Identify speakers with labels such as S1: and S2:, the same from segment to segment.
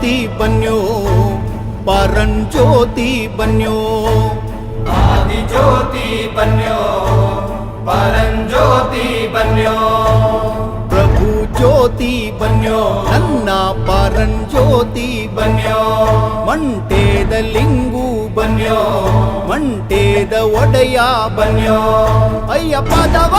S1: ಆದಿಜ್ಯೋತಿ ಬನ್ಯೋ ಪರಂಜ್ಯೋತಿ ಬನ್ಯೋ
S2: ಆದಿಜ್ಯೋತಿ ಬನ್ಯೋ ಪರಂಜ್ಯೋತಿ ಬನ್ಯೋ
S1: ಪ್ರಭು ಜ್ಯೋತಿ ಬನ್ಯೋ ನನ್ನ ಪರಂಜ್ಯೋತಿ
S2: ಬನ್ಯೋ
S1: ಮಂಟೇದ ಲಿಂಗು ಬನ್ಯೋ ಮಂಟೇದ ಒಡೆಯ ಬನ್ಯೋ ಅಯ್ಯ ಪದವ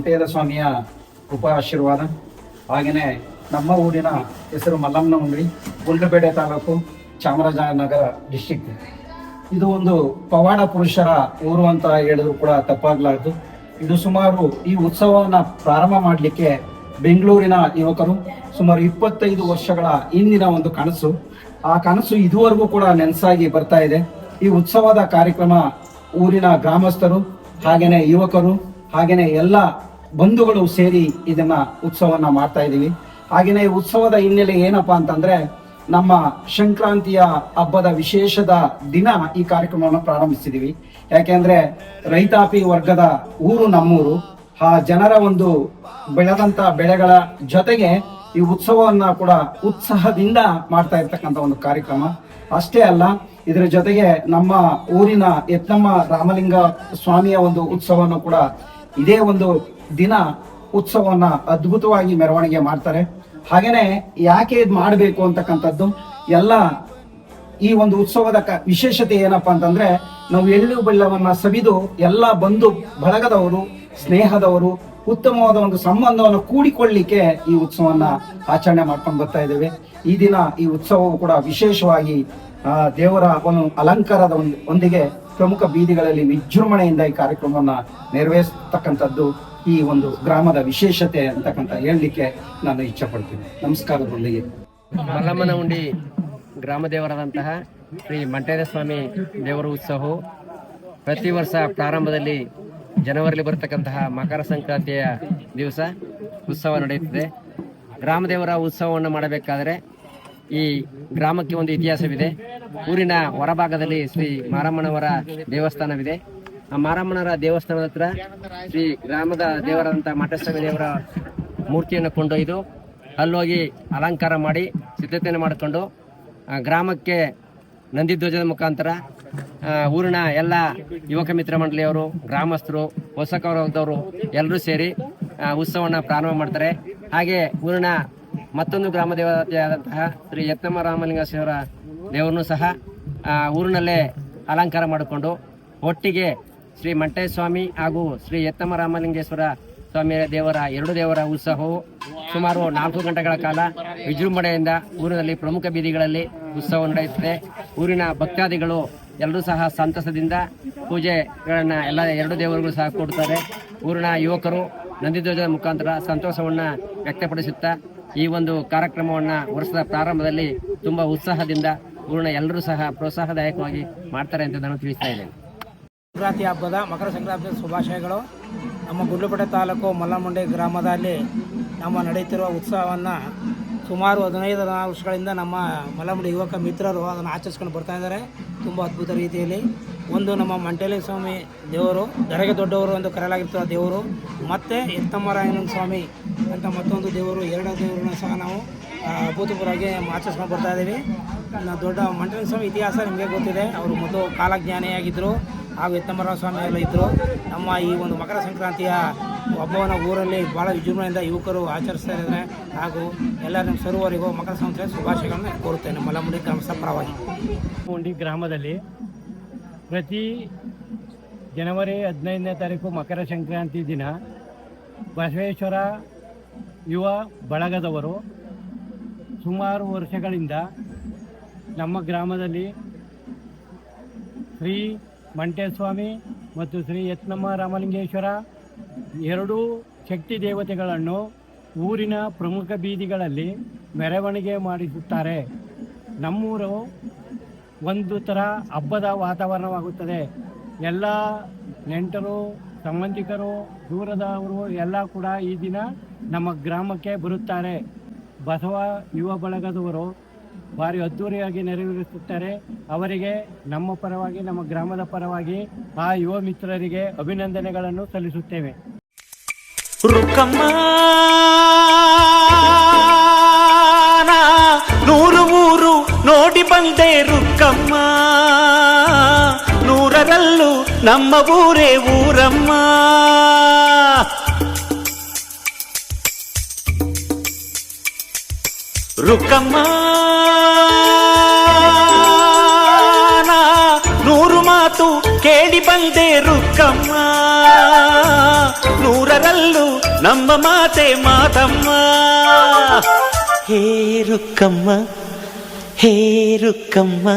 S1: ಮಂಟೇದ
S3: ಸ್ವಾಮಿಯ ಉಪ ಆಶೀರ್ವಾದ ಹಾಗೆಯೇ ನಮ್ಮ ಊರಿನ ಹೆಸರು ಮಲ್ಲಮ್ಮನ ಉಂಡಿ ಗುಂಡ್ಲುಪೇಟೆ ತಾಲೂಕು ಚಾಮರಾಜನಗರ ಡಿಸ್ಟಿಕ್ ಇದು ಒಂದು ಪವಾಡ ಪುರುಷರ ಊರು ಅಂತ ಹೇಳಿದ್ರು ಕೂಡ ತಪ್ಪಾಗಲಾರದು. ಇದು ಸುಮಾರು ಈ ಉತ್ಸವವನ್ನು ಪ್ರಾರಂಭ ಮಾಡಲಿಕ್ಕೆ ಬೆಂಗಳೂರಿನ ಯುವಕರು ಸುಮಾರು ಇಪ್ಪತ್ತೈದು ವರ್ಷಗಳ ಹಿಂದಿನ ಒಂದು ಕನಸು. ಆ ಕನಸು ಇದುವರೆಗೂ ಕೂಡ ನೆನಸಾಗಿ ಬರ್ತಾ ಇದೆ. ಈ ಉತ್ಸವದ ಕಾರ್ಯಕ್ರಮ ಊರಿನ ಗ್ರಾಮಸ್ಥರು ಹಾಗೆಯೇ ಯುವಕರು ಹಾಗೆಯೇ ಎಲ್ಲ ಬಂಧುಗಳು ಸೇರಿ ಇದನ್ನ ಉತ್ಸವನ ಮಾಡ್ತಾ ಇದ್ದೀವಿ ಹಾಗೆಯೇ ಈ ಉತ್ಸವದ ಹಿನ್ನೆಲೆ ಏನಪ್ಪಾ ಅಂತಂದ್ರೆ ನಮ್ಮ ಸಂಕ್ರಾಂತಿಯ ಹಬ್ಬದ ವಿಶೇಷದ ದಿನ ಈ ಕಾರ್ಯಕ್ರಮವನ್ನು ಪ್ರಾರಂಭಿಸಿದೀವಿ. ಯಾಕೆಂದ್ರೆ ರೈತಾಪಿ ವರ್ಗದ ಊರು ನಮ್ಮೂರು. ಆ ಜನರ ಒಂದು ಬೆಳೆದಂತ ಬೆಳೆಗಳ ಜೊತೆಗೆ ಈ ಉತ್ಸವವನ್ನ ಕೂಡ ಉತ್ಸಾಹದಿಂದ ಮಾಡ್ತಾ ಇರ್ತಕ್ಕಂಥ ಒಂದು ಕಾರ್ಯಕ್ರಮ. ಅಷ್ಟೇ ಅಲ್ಲ, ಇದರ ಜೊತೆಗೆ ನಮ್ಮ ಊರಿನ ಯತ್ನಮ್ಮ ರಾಮಲಿಂಗ ಸ್ವಾಮಿಯ ಒಂದು ಉತ್ಸವವನ್ನು ಕೂಡ ಇದೇ ಒಂದು ದಿನ ಉತ್ಸವವನ್ನ ಅದ್ಭುತವಾಗಿ ಮೆರವಣಿಗೆ ಮಾಡ್ತಾರೆ. ಹಾಗೇನೆ ಯಾಕೆ ಇದು ಮಾಡಬೇಕು ಅಂತಕ್ಕಂಥದ್ದು, ಎಲ್ಲ ಈ ಒಂದು ಉತ್ಸವದ ವಿಶೇಷತೆ ಏನಪ್ಪಾ ಅಂತಂದ್ರೆ, ನಾವು ಎಳ್ಳು ಬೆಳ್ಳವನ್ನು ಸವಿದು ಎಲ್ಲ ಬಂಧು ಬಳಗದವರು, ಸ್ನೇಹದವರು, ಉತ್ತಮವಾದ ಒಂದು ಸಂಬಂಧವನ್ನು ಕೂಡಿಕೊಳ್ಳಿಕ್ಕೆ ಈ ಉತ್ಸವವನ್ನ ಆಚರಣೆ ಮಾಡ್ಕೊಂಡು ಬರ್ತಾ ಇದ್ದೇವೆ. ಈ ದಿನ ಈ ಉತ್ಸವವು ಕೂಡ ವಿಶೇಷವಾಗಿ ದೇವರ ಒಂದು ಅಲಂಕಾರದ ಒಂದು, ಒಂದಿಗೆ ಪ್ರಮುಖ ಬೀದಿಗಳಲ್ಲಿ ವಿಜೃಂಭಣೆಯಿಂದ ಈ ಕಾರ್ಯಕ್ರಮವನ್ನು ನೆರವೇರಿಸ್ತಕ್ಕಂಥದ್ದು ಈ ಒಂದು ಗ್ರಾಮದ ವಿಶೇಷತೆ ಅಂತಕ್ಕಂಥ ಹೇಳಲಿಕ್ಕೆ ನಾನು ಇಚ್ಛೆ ನಮಸ್ಕಾರ ನಮಸ್ಕಾರದೊಂದಿಗೆ
S4: ಮಲ್ಲಮ್ಮನ ಉಂಡಿ ಗ್ರಾಮ ದೇವರಾದಂತಹ ಶ್ರೀ ಮಂಟೇರ ಸ್ವಾಮಿ ದೇವರ ಉತ್ಸವವು ಪ್ರತಿ ವರ್ಷ ಪ್ರಾರಂಭದಲ್ಲಿ ಜನವರಿಲಿ ಬರತಕ್ಕಂತಹ ಮಕರ ಸಂಕ್ರಾಂತಿಯ ದಿವಸ ಉತ್ಸವ ನಡೆಯುತ್ತದೆ. ಗ್ರಾಮದೇವರ ಉತ್ಸವವನ್ನು ಮಾಡಬೇಕಾದರೆ ಈ ಗ್ರಾಮಕ್ಕೆ ಒಂದು ಇತಿಹಾಸವಿದೆ. ಊರಿನ ಹೊರಭಾಗದಲ್ಲಿ ಶ್ರೀ ಮಾರಮ್ಮನವರ ದೇವಸ್ಥಾನವಿದೆ. ಆ ಮಾರಮ್ಮನವರ ದೇವಸ್ಥಾನದ ಹತ್ರ ಶ್ರೀ ಗ್ರಾಮದ ದೇವರಾದಂಥ ಮಠಸ್ವಾಮಿ ದೇವರ ಮೂರ್ತಿಯನ್ನು ಕೊಂಡೊಯ್ದು ಅಲ್ಲೋಗಿ ಅಲಂಕಾರ ಮಾಡಿ ಸಿದ್ಧತೆಯನ್ನು ಮಾಡಿಕೊಂಡು ಗ್ರಾಮಕ್ಕೆ ನಂದಿಧ್ವಜದ ಮುಖಾಂತರ ಊರಿನ ಎಲ್ಲ ಯುವಕ ಮಿತ್ರ ಮಂಡಳಿಯವರು, ಗ್ರಾಮಸ್ಥರು, ಹೊಸಕವರದವರು ಎಲ್ಲರೂ ಸೇರಿ ಉತ್ಸವವನ್ನು ಪ್ರಾರಂಭ ಮಾಡ್ತಾರೆ. ಹಾಗೆ ಊರಿನ ಮತ್ತೊಂದು ಗ್ರಾಮ ದೇವತೆಯಾದಂತಹ ಶ್ರೀ ಯತ್ನಮ್ಮ ರಾಮಲಿಂಗೇಶ್ವರ ದೇವರನ್ನು ಸಹ ಊರಿನಲ್ಲೇ ಅಲಂಕಾರ ಮಾಡಿಕೊಂಡು ಒಟ್ಟಿಗೆ ಶ್ರೀ ಮಂಟೇಸ್ವಾಮಿ ಹಾಗೂ ಶ್ರೀ ಯತ್ನಮ್ಮ ರಾಮಲಿಂಗೇಶ್ವರ ಸ್ವಾಮಿಯ ದೇವರ, ಎರಡು ದೇವರ ಉತ್ಸವವು ಸುಮಾರು ನಾಲ್ಕು ಗಂಟೆಗಳ ಕಾಲ ವಿಜೃಂಭಣೆಯಿಂದ ಊರಿನಲ್ಲಿ ಪ್ರಮುಖ ಬೀದಿಗಳಲ್ಲಿ ಉತ್ಸವ ನಡೆಯುತ್ತದೆ. ಊರಿನ ಭಕ್ತಾದಿಗಳು ಎಲ್ಲರೂ ಸಹ ಸಂತಸದಿಂದ ಪೂಜೆಗಳನ್ನು ಎಲ್ಲ ಎರಡು ದೇವರುಗಳು ಸಹ ಕೊಡ್ತಾರೆ. ಊರಿನ ಯುವಕರು ನಂದಿಧ್ವಜದ ಮುಖಾಂತರ ಸಂತೋಷವನ್ನು ವ್ಯಕ್ತಪಡಿಸುತ್ತಾ ಈ ಒಂದು ಕಾರ್ಯಕ್ರಮವನ್ನು ವರ್ಷದ ಪ್ರಾರಂಭದಲ್ಲಿ ತುಂಬ ಉತ್ಸಾಹದಿಂದ ಪೂರ್ಣ ಎಲ್ಲರೂ ಸಹ ಪ್ರೋತ್ಸಾಹದಾಯಕವಾಗಿ ಮಾಡ್ತಾರೆ ಅಂತ ನಾನು ತಿಳಿಸ್ತಾ ಇದ್ದೇನೆ.
S5: ಸಂಕ್ರಾಂತಿ ಹಬ್ಬದ ಮಕರ ಸಂಕ್ರಾಂತಿ ಶುಭಾಶಯಗಳು. ನಮ್ಮ ಗುಡ್ಲುಪೇಟೆ ತಾಲೂಕು ಮಲ್ಲಮುಂಡಿ ಗ್ರಾಮದಲ್ಲಿ ನಮ್ಮ ನಡೆಯುತ್ತಿರುವ ಉತ್ಸವವನ್ನು ಸುಮಾರು ಹದಿನೈದು ವರ್ಷಗಳಿಂದ ನಮ್ಮ ಮಲ್ಲಮುಂಡಿ ಯುವಕ ಮಿತ್ರರು ಅದನ್ನು ಆಚರಿಸ್ಕೊಂಡು ಬರ್ತಾ ಇದ್ದಾರೆ. ತುಂಬ ಅದ್ಭುತ ರೀತಿಯಲ್ಲಿ ಒಂದು ನಮ್ಮ ಮಂಟೇಲಿ ಸ್ವಾಮಿ ದೇವರು ದರೆಗೆ ದೊಡ್ಡವರು ಎಂದು ಕರೆಯಲಾಗಿರ್ತಾರೆ ದೇವರು, ಮತ್ತು ಎತ್ತಮ್ಮರಾಯನ ಸ್ವಾಮಿ ಅಂತ ಮತ್ತೊಂದು ದೇವರು ಎರಡು ದೇವರನ್ನ ಸಹ ನಾವು ಅಭೂತಪೂರ್ವವಾಗಿ ಆಚರಿಸ್ಕೊಂಡು ಬರ್ತಾ ಇದ್ದೀವಿ. ದೊಡ್ಡ ಮಂಡನ ಸ್ವಾಮಿ ಇತಿಹಾಸ ನಿಮಗೆ ಗೊತ್ತಿದೆ. ಅವರು ಮೊದಲು ಕಾಲಜ್ಞಾನಿಯಾಗಿದ್ದರು, ಹಾಗೂ ಸ್ವಾಮಿ ಎಲ್ಲ ಇದ್ದರು. ನಮ್ಮ ಈ ಒಂದು ಮಕರ ಸಂಕ್ರಾಂತಿಯ ಹಬ್ಬವನ್ನು ಊರಲ್ಲಿ ಭಾಳ ವಿಜೃಂಭಣೆಯಿಂದ ಯುವಕರು ಆಚರಿಸ್ತಾ ಇದ್ದಾರೆ. ಹಾಗೂ ಎಲ್ಲ ನಮ್ಮ ಸರ್ವರಿಗೂ ಮಕರ ಸಂಕ್ರಾಂತಿ ಶುಭಾಶಯಗಳನ್ನು ಕೋರುತ್ತೇನೆ. ಮಲಮುಡಿ ಗ್ರಾಮ ಪರವಾಗಿ.
S6: ಮುಂಡಿ ಗ್ರಾಮದಲ್ಲಿ ಪ್ರತಿ ಜನವರಿ ಹದಿನೈದನೇ ತಾರೀಕು ಮಕರ ಸಂಕ್ರಾಂತಿ ದಿನ. ಬಸವೇಶ್ವರ ಯುವ ಬಳಗದವರು ಸುಮಾರು ವರ್ಷಗಳಿಂದ ನಮ್ಮ ಗ್ರಾಮದಲ್ಲಿ ಶ್ರೀ ಮಂಟೇಸ್ವಾಮಿ ಮತ್ತು ಶ್ರೀ ಯತ್ನಮ್ಮ ರಾಮಲಿಂಗೇಶ್ವರ ಎರಡೂ ಶಕ್ತಿ ದೇವತೆಗಳನ್ನು ಊರಿನ ಪ್ರಮುಖ ಬೀದಿಗಳಲ್ಲಿ ಮೆರವಣಿಗೆ ಮಾಡಿಸುತ್ತಾರೆ. ನಮ್ಮೂರು ಒಂದು ಥರ ಹಬ್ಬದ ವಾತಾವರಣವಾಗುತ್ತದೆ. ಎಲ್ಲ ನೆಂಟರು ಸಂಬಂಧಿಕರು, ದೂರದವರು ಎಲ್ಲ ಕೂಡ ಈ ದಿನ ನಮ್ಮ ಗ್ರಾಮಕ್ಕೆ ಬರುತ್ತಾರೆ. ಬಸವ ಯುವ ಬಳಗದವರು ಭಾರಿ ಅದ್ಧೂರಿಯಾಗಿ ನೆರವೇರಿಸುತ್ತಾರೆ. ಅವರಿಗೆ ನಮ್ಮ ಪರವಾಗಿ, ನಮ್ಮ ಗ್ರಾಮದ ಪರವಾಗಿ ಆ ಯುವ ಮಿತ್ರರಿಗೆ ಅಭಿನಂದನೆಗಳನ್ನು ಸಲ್ಲಿಸುತ್ತೇವೆ.
S7: ನಮ್ಮ ಊರೇ ಊರಮ್ಮ ರುಕ್ಕಮ್ಮ ನಾ ನೂರು ಮಾತು ಕೇಳಿ ಬಂದೆ ರುಕ್ಕಮ್ಮ ನೂರರಲ್ಲೂ ನಮ್ಮ ಮಾತೆ ಮಾತಮ್ಮ ಹೇ ರುಕ್ಕಮ್ಮ ಹೇ ರುಕ್ಕಮ್ಮ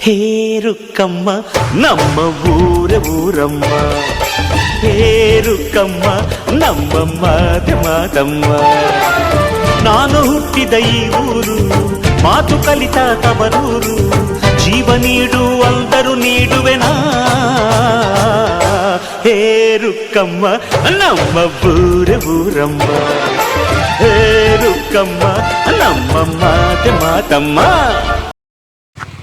S7: ಹೇ ರುಕ್ಕಮ್ಮ ನಮ್ಮ ಊರ ಊರಮ್ಮ ಹೇ ರುಕ್ಕಮ್ಮ ನಮ್ಮ ಮಾತೆ ಮಾತಮ್ಮ ನಾನು ಹುಟ್ಟಿದ ಈ ಊರು ಮಾತು ಕಲಿತ ತವರೂರು ಜೀವ ನೀಡು ಅಂದರು ನೀಡುವೆನಾ ಹೇ ರುಕ್ಕಮ್ಮ ನಮ್ಮ ಬೂರ ಊರಮ್ಮ ಹೇ ರುಕ್ಕಮ್ಮ ನಮ್ಮ ಮಾತೆ ಮಾತಮ್ಮ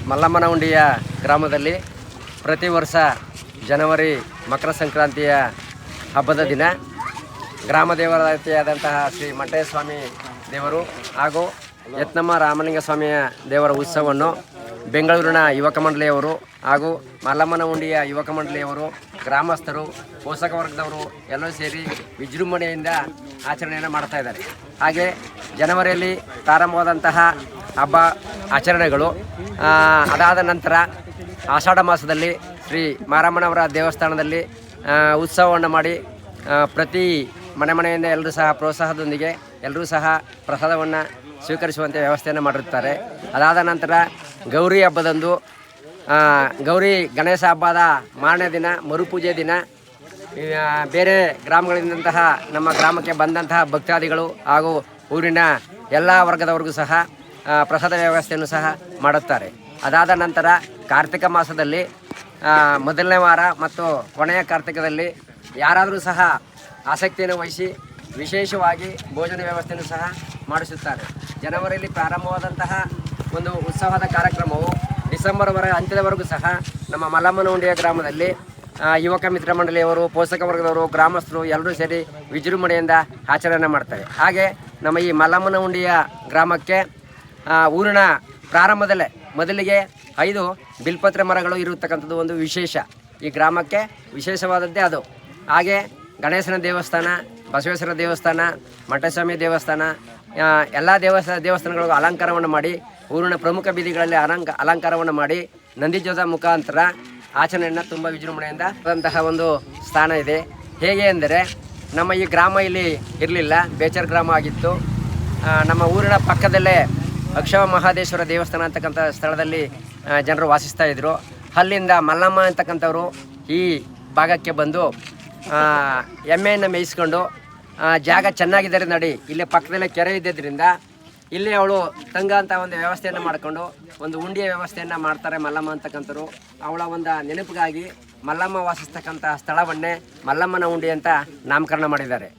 S4: ಮಲ್ಲಮ್ಮನಹುಂಡಿಯ ಗ್ರಾಮದಲ್ಲಿ ಪ್ರತಿ ವರ್ಷ ಜನವರಿ ಮಕರ ಸಂಕ್ರಾಂತಿಯ ಹಬ್ಬದ ದಿನ ಗ್ರಾಮ ದೇವರಾದಂತಹ ಶ್ರೀ ಸ್ವಾಮಿ ದೇವರು ಹಾಗೂ ಯತ್ನಮ್ಮ ರಾಮಲಿಂಗ ಸ್ವಾಮಿಯ ದೇವರ ಉತ್ಸವವನ್ನು ಬೆಂಗಳೂರಿನ ಯುವಕ ಮಂಡಳಿಯವರು ಹಾಗೂ ಮಲ್ಲಮ್ಮನ ಉಂಡಿಯ ಯುವಕ ಮಂಡಳಿಯವರು, ಗ್ರಾಮಸ್ಥರು, ಪೋಷಕ ವರ್ಗದವರು ಎಲ್ಲರೂ ಸೇರಿ ವಿಜೃಂಭಣೆಯಿಂದ ಆಚರಣೆಯನ್ನು ಮಾಡ್ತಾ ಇದ್ದಾರೆ. ಹಾಗೆ ಜನವರಿಯಲ್ಲಿ ಪ್ರಾರಂಭವಾದಂತಹ ಹಬ್ಬ ಆಚರಣೆಗಳು ಅದಾದ ನಂತರ ಆಷಾಢ ಮಾಸದಲ್ಲಿ ಶ್ರೀ ಮಾರಮ್ಮನವರ ದೇವಸ್ಥಾನದಲ್ಲಿ ಉತ್ಸವವನ್ನು ಮಾಡಿ ಪ್ರತಿ ಮನೆ ಮನೆಯಿಂದ ಎಲ್ಲರೂ ಸಹ ಪ್ರೋತ್ಸಾಹದೊಂದಿಗೆ ಎಲ್ಲರೂ ಸಹ ಪ್ರಸಾದವನ್ನು ಸ್ವೀಕರಿಸುವಂತೆ ವ್ಯವಸ್ಥೆಯನ್ನು ಮಾಡಿರುತ್ತಾರೆ. ಅದಾದ ನಂತರ ಗೌರಿ ಹಬ್ಬದಂದು ಗೌರಿ ಗಣೇಶ ಹಬ್ಬದ ಮಾರನೇ ದಿನ, ಮರುಪೂಜೆ ದಿನ ಬೇರೆ ಗ್ರಾಮಗಳಿಂದಂತಹ ನಮ್ಮ ಗ್ರಾಮಕ್ಕೆ ಬಂದಂತಹ ಭಕ್ತಾದಿಗಳು ಹಾಗೂ ಊರಿನ ಎಲ್ಲ ವರ್ಗದವರಿಗೂ ಸಹ ಪ್ರಸಾದ ವ್ಯವಸ್ಥೆಯನ್ನು ಸಹ ಮಾಡುತ್ತಾರೆ. ಅದಾದ ನಂತರ ಕಾರ್ತಿಕ ಮಾಸದಲ್ಲಿ ಮೊದಲನೇ ವಾರ ಮತ್ತು ಕೊನೆಯ ಕಾರ್ತಿಕದಲ್ಲಿ ಯಾರಾದರೂ ಸಹ ಆಸಕ್ತಿಯನ್ನು ವಹಿಸಿ ವಿಶೇಷವಾಗಿ ಭೋಜನ ವ್ಯವಸ್ಥೆಯನ್ನು ಸಹ ಮಾಡಿಸುತ್ತಾರೆ. ಜನವರಿಯಲ್ಲಿ ಪ್ರಾರಂಭವಾದಂತಹ ಒಂದು ಉತ್ಸವದ ಕಾರ್ಯಕ್ರಮವು ಡಿಸೆಂಬರ್ ವರ ಅಂತ್ಯದವರೆಗೂ ಸಹ ನಮ್ಮ ಮಲ್ಲಮ್ಮನಹುಂಡಿಯ ಗ್ರಾಮದಲ್ಲಿ ಯುವಕ ಮಿತ್ರ ಮಂಡಳಿಯವರು, ಪೋಷಕ ವರ್ಗದವರು, ಗ್ರಾಮಸ್ಥರು ಎಲ್ಲರೂ ಸೇರಿ ವಿಜೃಂಭಣೆಯಿಂದ ಆಚರಣೆ ಮಾಡ್ತಾರೆ. ಹಾಗೆ ನಮ್ಮ ಈ ಮಲ್ಲಮ್ಮನ ಹುಂಡಿಯ ಗ್ರಾಮಕ್ಕೆ ಊರಿನ ಪ್ರಾರಂಭದಲ್ಲೇ ಮೊದಲಿಗೆ ಐದು ಬಿಲ್ಪತ್ರೆ ಮರಗಳು ಇರತಕ್ಕಂಥದ್ದು ಒಂದು ವಿಶೇಷ. ಈ ಗ್ರಾಮಕ್ಕೆ ವಿಶೇಷವಾದದ್ದೇ ಅದು. ಹಾಗೆ ಗಣೇಶನ ದೇವಸ್ಥಾನ, ಬಸವೇಶ್ವರ ದೇವಸ್ಥಾನ, ಮಠಸ್ವಾಮಿ ದೇವಸ್ಥಾನ ಎಲ್ಲ ದೇವಸ್ಥಾನ ದೇವಸ್ಥಾನಗಳಿಗೂ ಅಲಂಕಾರವನ್ನು ಮಾಡಿ, ಊರಿನ ಪ್ರಮುಖ ಬೀದಿಗಳಲ್ಲಿ ಅಲಂಕ, ಅಲಂಕಾರವನ್ನು ಮಾಡಿ, ನಂದಿಧ್ವಜ ಮುಖಾಂತರ ಆಚರಣೆಯನ್ನು ತುಂಬ ವಿಜೃಂಭಣೆಯಿಂದ ಆದಂತಹ ಒಂದು ಸ್ಥಾನ ಇದೆ. ಹೇಗೆ ಅಂದರೆ, ನಮ್ಮ ಈ ಗ್ರಾಮ ಇಲ್ಲಿ ಇರಲಿಲ್ಲ, ಬೇಚರ್ ಗ್ರಾಮ ಆಗಿತ್ತು. ನಮ್ಮ ಊರಿನ ಪಕ್ಕದಲ್ಲೇ ಅಕ್ಷವ ಮಹಾದೇಶ್ವರ ದೇವಸ್ಥಾನ ಅಂತಕ್ಕಂಥ ಸ್ಥಳದಲ್ಲಿ ಜನರು ವಾಸಿಸ್ತಾ ಇದ್ದರು ಅಲ್ಲಿಂದ ಮಲ್ಲಮ್ಮ ಅಂತಕ್ಕಂಥವ್ರು ಈ ಭಾಗಕ್ಕೆ ಬಂದು ಎಮ್ಮೆಯನ್ನು ಮೇಯಿಸ್ಕೊಂಡು ಜಾಗ ಚೆನ್ನಾಗಿದ್ದಾರೆ ನಡಿ, ಇಲ್ಲೇ ಪಕ್ಕದಲ್ಲೇ ಕೆರೆ ಇದ್ದಿದ್ದರಿಂದ ಇಲ್ಲಿ ಅವಳು ತಂಗ ಅಂತ ಒಂದು ವ್ಯವಸ್ಥೆಯನ್ನು ಮಾಡಿಕೊಂಡು, ಒಂದು ಉಂಡಿಯ ವ್ಯವಸ್ಥೆಯನ್ನು ಮಾಡ್ತಾರೆ ಮಲ್ಲಮ್ಮ ಅಂತಕ್ಕಂಥವ್ರು. ಅವಳ ಒಂದು ನೆನಪಿಗಾಗಿ ಮಲ್ಲಮ್ಮ ವಾಸಿಸ್ತಕ್ಕಂಥ ಸ್ಥಳವನ್ನೇ ಮಲ್ಲಮ್ಮನ ಉಂಡಿ ಅಂತ ನಾಮಕರಣ ಮಾಡಿದ್ದಾರೆ.